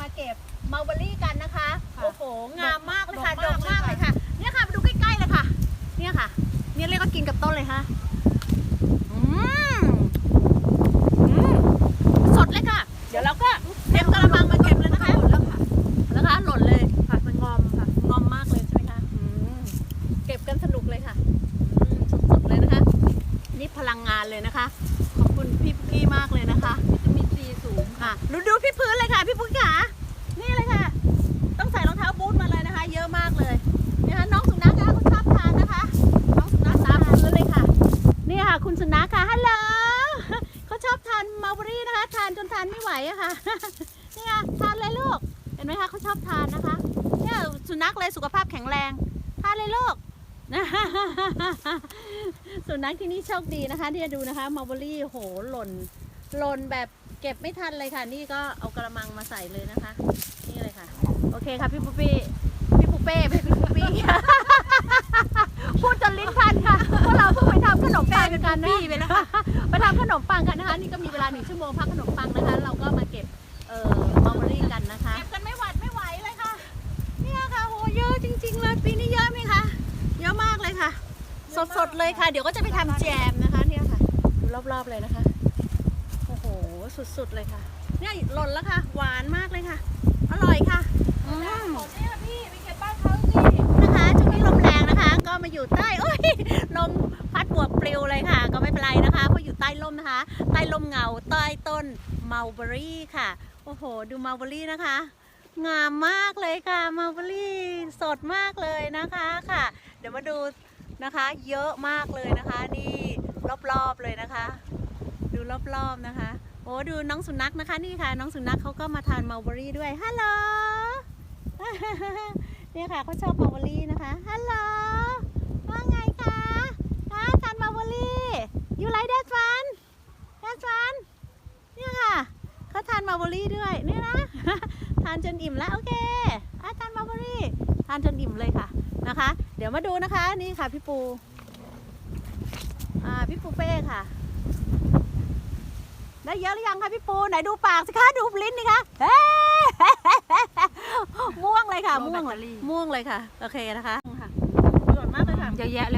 มาเก็บมัลเบอรี่กันนะคะค่ะโอ้โห งามมากเลยค่ะดดอกกมามากกเลเลยยค่ะ ค่ะ เนี่ยค่ะมาดูใกล้ๆเลยค่ะ เนี่ยค่ะ เนี่ยเรียกว่ากินกับต้นเลยค่ะอืมอืมสดเลยค่ะ เดี๋ยวเราก็เต็มกระมังมาเก็บเลยนะคะหมดแล้วค่ะนะคะหล่นเลยค่ะมันงอมค่ะงอมมากเลยใช่ไหมคะอืมเก็บกันสนุกเลยค่ะอืมสดๆเลยนะคะ นี่พลังงานเลยนะคะ ขอบคุณพี่ปุกกี้มากเลยนะคะวิตามินซีสูงค่ะดูดูที่พื้นเลย สุนัขค่ะฮัลโหลเขาชอบทานมาบอรี่นะคะ ทานจนทานไม่ไหวอะค่ะนี่ค่ะทานเลยลูกเห็นไหมคะเขาชอบทานนะคะเนี่ยสุนัขเลยสุขภาพแข็งแรงทานเลยลูกสุนัขที่นี่โชคดีนะคะที่จะดูนะคะมาบอรี่โหหล่นหล่นแบบเก็บไม่ทันเลยค่ะ นี่ก็เอากระมังมาใส่เลยนะคะ นี่เลยค่ะ โอเคค่ะพี่ปุ๊ปปี้พี่ปุ๊เป้พี่ปุ๊ป นมปังกันนะคะ นี่ก็มีเวลาหนึ่งชั่วโมงพักขนมปังนะคะ เราก็มาเก็บเอ่อมาร์บอรี่กันนะคะ เก็บกันไม่หวัดไม่ไหวเลยค่ะ เนี่ยค่ะโหเยอะจริง ๆ เลย ปีนี้เยอะไหมคะ เยอะมากเลยค่ะ สดๆเลยค่ะ เดี๋ยวก็จะไปทำแจมนะคะเนี่ยค่ะดูรอบๆเลยนะคะ โอ้โห สุดๆเลยค่ะ เนี่ยหล่นแล้วค่ะ หวานมากเลยค่ะ อร่อยค่ะอืมหมดนี่พี่ไปเก็บบ้านเขาสิ นะคะช่วงนี้ลมแรงนะคะ ก็มาอยู่ใต้โอ้ยลมพัดบวกปลิวเลยค่ะ ก็ไม่เป็นไรนะคะ มนะคะ ใต้ร่มเงาใต้ต้นมัลเบอรี่ค่ะ โอ้โห ดูมัลเบอรี่นะคะ งามมากเลยค่ะมัลเบอรี่สดมากเลยนะคะค่ะ เดี๋ยวมาดูนะคะ เยอะมากเลยนะคะนี่รอบๆเลยนะคะ ดูรอบๆนะคะ โอ้ดูน้องสุนัขนะคะนี่ค่ะ น้องสุนัขเขาก็มาทานมัลเบอรี่ด้วยฮัลโหลเนี่ยค่ะเขาชอบมาร์บอรี่นะคะฮัลโหลว่าไงคะคะทานมาร์บอรี่ you like that one that one เนี่ยค่ะเขาทานมาร์บอรี่ด้วยเนี่ยนะ ทานจนอิ่มแล้วโอเคอะทานมาร์บอรี่ทานจนอิ่มเลยค่ะนะคะ เดี๋ยวมาดูนะคะนี่ค่ะพี่ปูอ่าพี่ปูเป้ค่ะ ได้เยอะหรือยังคะพี่ปูไหนดูปากสิคะดูลิ้นนี่คะเฮ้ม่วงเลยค่ะม่วงเลยม่วงเลยค่ะ โอเคนะคะค่ะสวยมากเลยค่ะเยอะแยะเลย